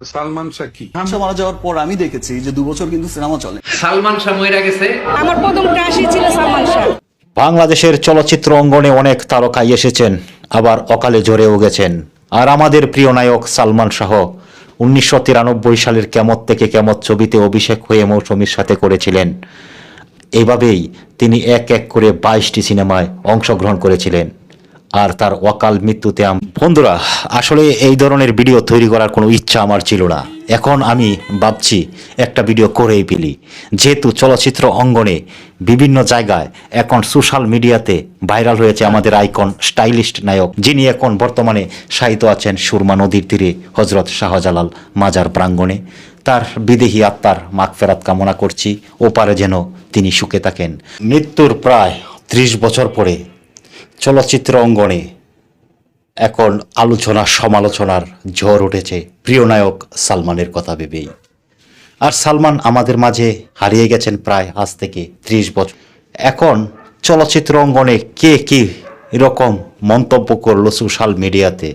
সালমান শাহ কি? শাহ মারা যাওয়ার পর আমি দেখেছি যে দু বছর কিন্তু সিনেমা চলে। সালমান শাহ মইরা গেছে? আমার প্রথম ক্রাশই ছিল সালমান শাহ। বাংলাদেশের চলচ্চিত্র অঙ্গনে অনেক তারকাই এসেছেন আবার অকালে ঝরেও গেছেন। আর আমাদের প্রিয় নায়ক সালমান শাহ উনিশশো তিরানব্বই সালের কেমত থেকে কেমত ছবিতে অভিষেক হয়ে মৌসুমীর সাথে করেছিলেন। এইভাবেই তিনি এক এক করে বাইশটি সিনেমায় অংশগ্রহণ করেছিলেন। আর তার অকাল মৃত্যুতে বন্ধুরা, আসলে এই ধরনের ভিডিও তৈরি করার কোনো ইচ্ছা আমার ছিল না। এখন আমি ভাবছি একটা ভিডিও করেই ফেলি। যেহেতু চলচ্চিত্র অঙ্গনে বিভিন্ন জায়গায় এখন সোশ্যাল মিডিয়াতে ভাইরাল হয়েছে আমাদের আইকন স্টাইলিস্ট নায়ক, যিনি এখন বর্তমানে সাহিত্য আছেন সুরমা নদীর তীরে হজরত শাহজালাল মাজার প্রাঙ্গণে। তার বিদেহী আত্মার মাগফেরাত কামনা করছি, ওপারে যেন তিনি সুখে থাকেন। মৃত্যুর প্রায় ত্রিশ বছর পরে চলচ্চিত্র অঙ্গনে এখন আলোচনা, সমালোচনার ঝড় উঠেছে। প্রিয় নায়ক সালমানের কথা ভেবেই। আর সালমান আমাদের মাঝে হারিয়ে গেছেন প্রায় আজ থেকে ত্রিশ বছর। এখন চলচ্চিত্র অঙ্গনে কে কি এরকম মন্তব্য করল সোশ্যাল মিডিয়াতে,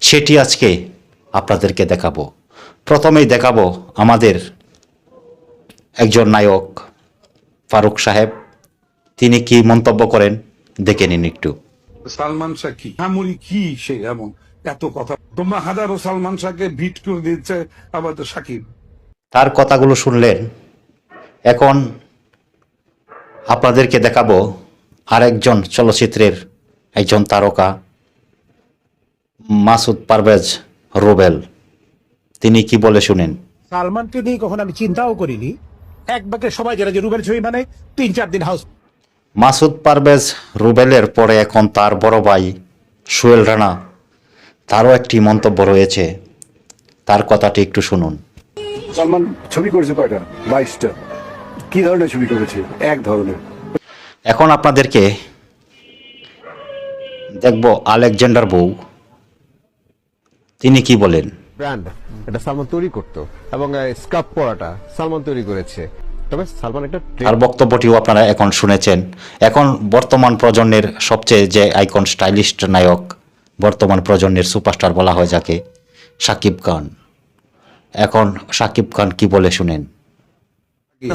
সেটি আজকে আপনাদেরকে দেখাবো। প্রথমেই দেখাবো আমাদের একজন নায়ক, ফারুক সাহেব। তিনি কি মন্তব্য করেন, দেখে নিন একটু। সালমান শাহ কি? হামুরি কি সে এমন? এত কথা। তোমরা হাজারো সালমান শাহকে ভিট করে দিচ্ছে আবার তো সাকিব। তার কথাগুলো শুনলেন। এখন আপনাদেরকে দেখাবো আরেকজন চলচ্চিত্রের একজন তারকা মাসুদ পারভেজ রুবেল। তিনি কি বলে শুনেন? সালমানকে নিয়ে কখন আমি চিন্তাও করিনি। এক বাকে সবাই জানে যে রুবেল ছবি মানে তিন চার দিন হাউস মাসুদ পারভেজ রুবেলের পরে এখন তার বড় ভাই সুয়েল রানা। তারও একটি মন্তব্য রয়েছে। তার কথাটি একটু শুনুন। সালমান ছবি করেছে কয়টা? বাইশটা। কি ধরনের ছবি করেছে? এক ধরনের। এখন আপনাদেরকে দেখব আলেকজান্ডার বউ। তিনি কি বলেন? ব্র্যান্ড এটা সালমান তৈরি করতো এবং স্কাপ পরাটা সালমান তৈরি করেছে। তবে সালমান একটা তার বক্তব্যটিও আপনারা এখন শুনেছেন। এখন বর্তমান প্রজন্মের সবচেয়ে যে আইকন স্টাইলিস্ট নায়ক বর্তমান প্রজন্মের সুপারস্টার বলা হয় যাকে সাকিব খান। এখন সাকিব খান কি বলে শুনেন?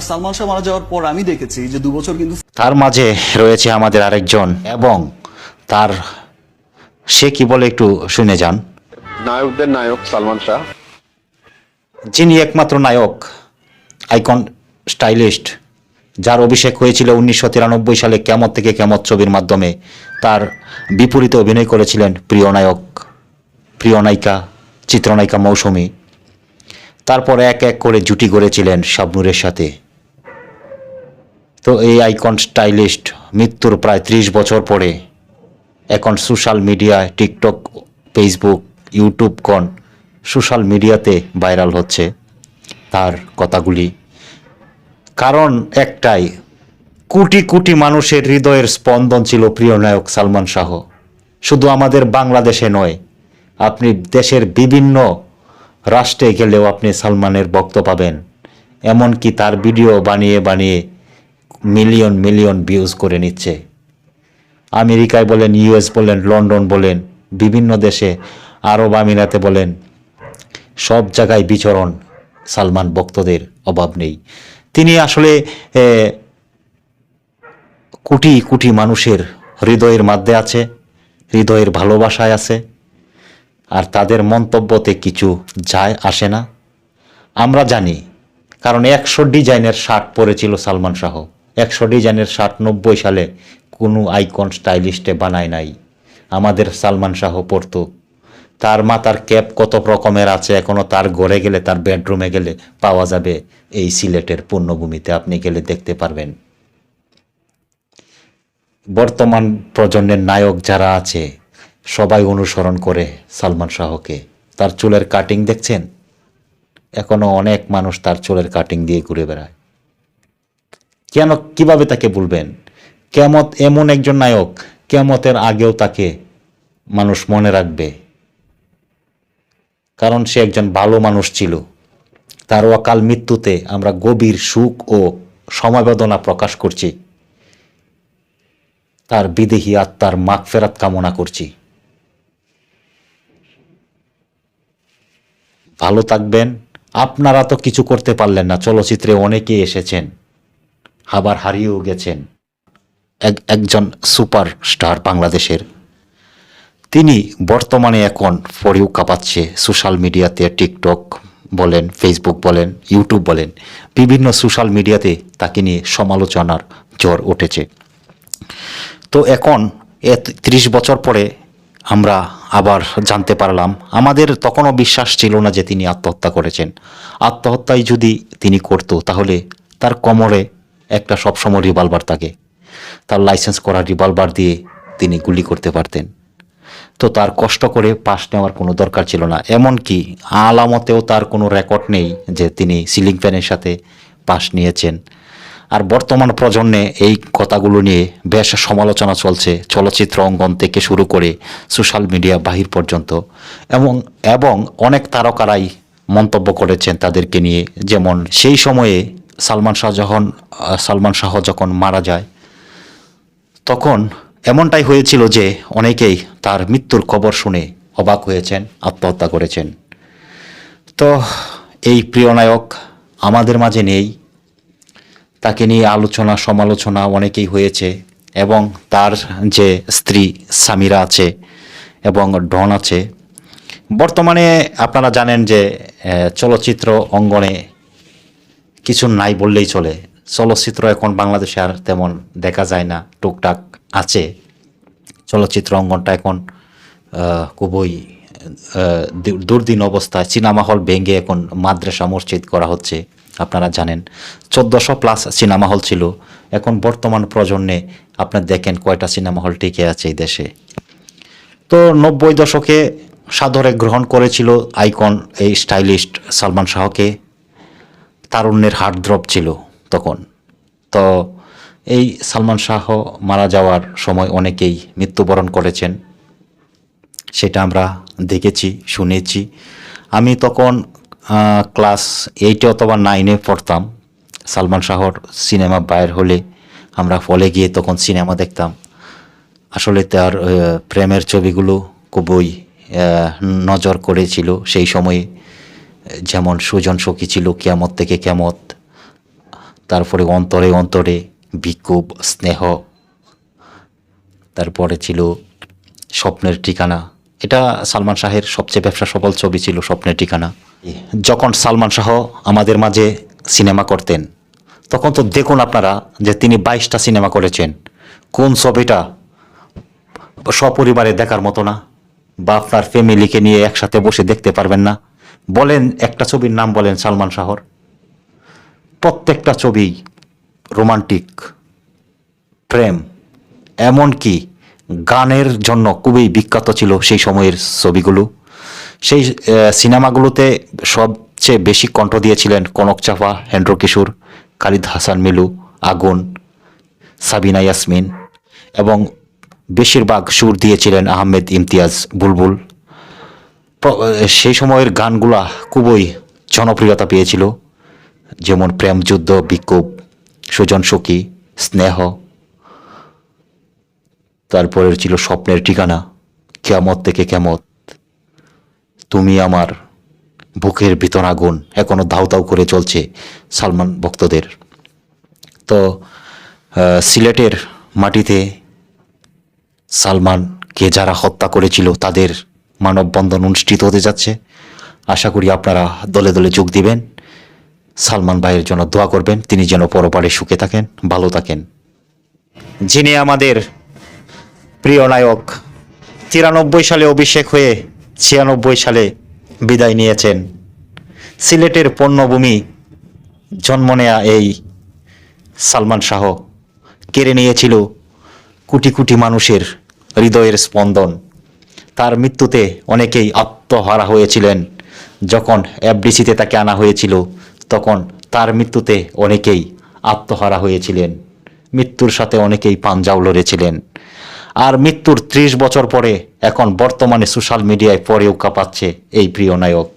সালমান শাহ মারা যাওয়ার পর আমি দেখেছি যে দু বছর কিন্তু তার মাঝে রয়েছে আমাদের আরেকজন এবং তার সে কি বলে একটু শুনে যান। নায়কদের নায়ক সালমান শাহ। যিনি একমাত্র নায়ক আইকন স্টাইলিস্ট, যার অভিষেক হয়েছিল উনিশশো তিরানব্বই সালে কেমত থেকে কেমত ছবির মাধ্যমে, তার বিপরীতে অভিনয় করেছিলেন প্রিয় নায়ক, প্রিয় নায়িকা, চিত্রনায়িকা মৌসুমী। তারপর এক এক করে জুটি গড়েছিলেন শাবনুরের সাথে। তো এই আইকন স্টাইলিস্ট মৃত্যুর প্রায় ত্রিশ বছর পরে এখন সোশ্যাল মিডিয়ায় টিকটক, ফেসবুক ইউটিউব কন সোশ্যাল মিডিয়াতে ভাইরাল হচ্ছে তার কথাগুলি। কারণ একটাই, কোটি কোটি মানুষের হৃদয়ের স্পন্দন ছিল প্রিয় নায়ক সালমান শাহ। শুধু আমাদের বাংলাদেশে নয়, আপনি দেশের বিভিন্ন রাষ্ট্রে গেলেও আপনি সালমানের বক্ত পাবেন। এমনকি তার ভিডিও বানিয়ে বানিয়ে মিলিয়ন মিলিয়ন ভিউজ করে নিচ্ছে। আমেরিকায় বলেন ইউএস বলেন, লন্ডন বলেন, বিভিন্ন দেশে, আরব আমিরাতে বলেন, সব জায়গায় বিচরণ সালমান ভক্তদের অভাব নেই। তিনি আসলে কোটি কোটি মানুষের হৃদয়ের মধ্যে আছে, হৃদয়ের ভালোবাসায় আছে, আর তাদের মন্তব্যতে কিছু যায়, আসে না। আমরা জানি, কারণ একশো ডিজাইনের শার্ট পরেছিল সালমান শাহ। একশো ডিজাইনের শার্ট নব্বই সালে কোনো আইকন স্টাইলিস্টে বানায় নাই। আমাদের সালমান শাহ পরতো তার মাতার ক্যাপ কত রকমের আছে? এখনও তার ঘরে গেলে, তার বেডরুমে গেলে পাওয়া যাবে এই সিলেটের পূর্ণভূমিতে। আপনি গেলে দেখতে পারবেন। বর্তমান প্রজন্মের নায়ক যারা আছে, সবাই অনুসরণ করে সালমান শাহকে। তার চুলের কাটিং দেখছেন? এখনও অনেক মানুষ তার চুলের কাটিং দিয়ে ঘুরে বেড়ায়। কেন, কীভাবে তাকে বলবেন কেমত এমন একজন নায়ক, কেমতের আগেও তাকে মানুষ মনে রাখবে। কারণ সে একজন ভালো মানুষ ছিল। তার অকাল মৃত্যুতে আমরা গভীর সুখ ও সমবেদনা প্রকাশ করছি। তার বিদেহী আত্মার মাগফেরাত কামনা করছি। ভালো থাকবেন। আপনারা তো কিছু করতে পারলেন না। চলচ্চিত্রে অনেকেই এসেছেন। আবার হারিয়েও গেছেন। এক, একজন সুপার স্টার বাংলাদেশের তিনি বর্তমানে এখন ফরিউ কাঁপাচ্ছে, সোশ্যাল মিডিয়াতে টিকটক বলেন, ফেসবুক বলেন, ইউটিউব বলেন, বিভিন্ন সোশ্যাল মিডিয়াতে তাকে নিয়ে সমালোচনার জ্বর উঠেছে। তো এখন এ ত্রিশ বছর পরে আমরা আবার জানতে পারলাম, আমাদের তখনও বিশ্বাস ছিল না যে তিনি আত্মহত্যা করেছেন। আত্মহত্যাই যদি তিনি করত, তাহলে তার কোমরে একটা সবসময় রিভলভার থাকে। তার লাইসেন্স করা রিভলভার দিয়ে তিনি গুলি করতে পারতেন। তো তার কষ্ট করে পাশ নেওয়ার কোনো দরকার ছিল না। এমনকি আলামতেও তার কোনো রেকর্ড নেই যে তিনি সিলিং ফ্যানের সাথে পাশ নিয়েছেন। আর বর্তমান প্রজন্মে এই কথাগুলো নিয়ে বেশ সমালোচনা চলছে চলচ্চিত্র অঙ্গন থেকে শুরু করে সোশ্যাল মিডিয়া বাহির পর্যন্ত। এবং এবং অনেক তারকারাই মন্তব্য করেছেন তাদেরকে নিয়ে। যেমন, সেই সময়ে সালমান শাহ যখন সালমান শাহ যখন মারা যায়, তখন এমনটাই হয়েছিল যে অনেকেই তার মৃত্যুর খবর শুনে অবাক হয়েছেন, আত্মহত্যা করেছেন। তো এই প্রিয় নায়ক আমাদের মাঝে নেই। তাকে নিয়ে আলোচনা, সমালোচনা অনেকেই হয়েছে এবং তার যে স্ত্রী সামিরা আছে এবং ডন আছে, বর্তমানে আপনারা জানেন যে চলচ্চিত্র অঙ্গনে কিছু নাই বললেই চলে। চলচ্চিত্র এখন বাংলাদেশে আর তেমন দেখা যায় না, টুকটাক। আছে। চলচ্চিত্র অঙ্গনটা এখন খুবই দুর্দিন অবস্থায়। সিনেমা হল ভেঙে এখন মাদ্রাসা মসজিদ করা হচ্ছে, আপনারা জানেন। চোদ্দোশো প্লাস সিনেমা হল ছিল। এখন বর্তমান প্রজন্মে আপনার দেখেন কয়টা সিনেমা হল টিকে আছে এই দেশে। তো নব্বই দশকে সাদরে গ্রহণ করেছিল আইকন এই স্টাইলিস্ট সালমান শাহকে। তারুণ্যের হার্টড্রপ ছিল তখন। তো এই সালমান শাহ মারা যাওয়ার সময় অনেকেই মৃত্যুবরণ করেছেন। সেটা আমরা দেখেছি, শুনেছি। আমি তখন ক্লাস এইটে অথবা নাইনে পড়তাম। সালমান শাহর সিনেমা বাইর হলে আমরা ফলে গিয়ে তখন সিনেমা দেখতাম। আসলে তার প্রেমের ছবিগুলো খুবই নজর করেছিল। সেই সময়ে, যেমন সুজন সখী ছিল, কিয়ামত থেকে কেমত তারপরে অন্তরে অন্তরে বিক্ষোভ স্নেহ। তারপরে ছিল স্বপ্নের ঠিকানা। এটা সালমান শাহের সবচেয়ে ব্যবসা সফল ছবি ছিল স্বপ্নের ঠিকানা। যখন সালমান শাহ আমাদের মাঝে সিনেমা করতেন, তখন তো দেখুন আপনারা যে তিনি বাইশটা সিনেমা করেছেন। কোন ছবিটা সপরিবারে দেখার মতো না। বা আপনার ফ্যামিলিকে নিয়ে একসাথে বসে দেখতে পারবেন না। বলেন, একটা ছবির নাম বলেন সালমান শাহর। প্রত্যেকটা ছবি রোমান্টিক প্রেম, এমনকি গানের জন্য খুবই বিখ্যাত ছিল সেই সময়ের ছবিগুলো। সেই সিনেমাগুলোতে সবচেয়ে বেশি কণ্ঠ দিয়েছিলেন কনক চাপা হেন্দ্র কিশোর, খালিদ হাসান মিলু, আগুন, সাবিনা ইয়াসমিন এবং বেশিরভাগ সুর দিয়েছিলেন আহমেদ ইমতিয়াজ বুলবুল। সেই সময়ের গানগুলা খুবই জনপ্রিয়তা পেয়েছিল, যেমন প্রেম যুদ্ধ বিক্ষোভ সুজন সখী, স্নেহ। তারপরে ছিল স্বপ্নের ঠিকানা কেমত থেকে কেমত তুমি আমার বুকের ভিতর আগুন এখনও দাউ দাউ করে চলছে সালমান ভক্তদের। তো সিলেটের মাটিতে সালমানকে যারা হত্যা করেছিল তাদের মানববন্ধন অনুষ্ঠিত হতে যাচ্ছে। আশা করি আপনারা দলে দলে যোগ দিবেন। সালমান ভাইয়ের জন্য দোয়া করবেন, তিনি যেন পরপারে সুখে থাকেন, ভালো থাকেন। যিনি আমাদের প্রিয় নায়ক, তিরানব্বই সালে অভিষেক হয়ে ছিয়ানব্বই সালে বিদায় নিয়েছেন। সিলেটের পণ্যভূমি জন্ম নেয়া এই সালমান শাহ কেড়ে নিয়েছিল কোটি কোটি মানুষের হৃদয়ের স্পন্দন। তার মৃত্যুতে অনেকেই আত্মহারা হয়েছিলেন, যখন এফডিসিতে তাকে আনা হয়েছিল। তখন তার মৃত্যুতে অনেকেই আত্মহারা হয়েছিলেন। মৃত্যুর সাথে অনেকেই পাঞ্জাও লড়েছিলেন। আর মৃত্যুর ত্রিশ বছর পরে এখন বর্তমানে সোশ্যাল মিডিয়ায় পরে উকা পাচ্ছে এই প্রিয় নায়ক।